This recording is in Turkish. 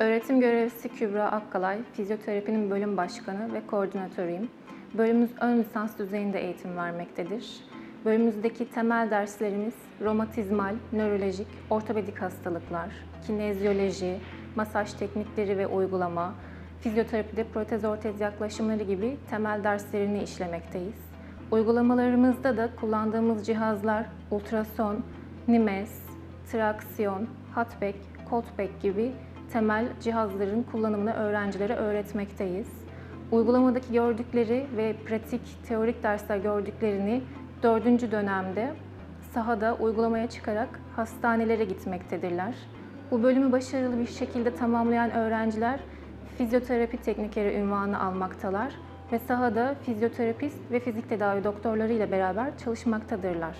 Öğretim görevlisi Kübra Akkalay, fizyoterapinin bölüm başkanı ve koordinatörüyüm. Bölümümüz ön lisans düzeyinde eğitim vermektedir. Bölümümüzdeki temel derslerimiz romatizmal, nörolojik, ortopedik hastalıklar, kinezyoloji, masaj teknikleri ve uygulama, fizyoterapide protez ortez yaklaşımları gibi temel derslerini işlemekteyiz. Uygulamalarımızda da kullandığımız cihazlar ultrason, nimes, traksiyon, hatbek, kotbek gibi temel cihazların kullanımını öğrencilere öğretmekteyiz. Uygulamadaki gördükleri ve pratik, teorik dersler gördüklerini dördüncü dönemde sahada uygulamaya çıkarak hastanelere gitmektedirler. Bu bölümü başarılı bir şekilde tamamlayan öğrenciler fizyoterapi teknikeri ünvanı almaktalar ve sahada fizyoterapist ve fizik tedavi doktorları ile beraber çalışmaktadırlar.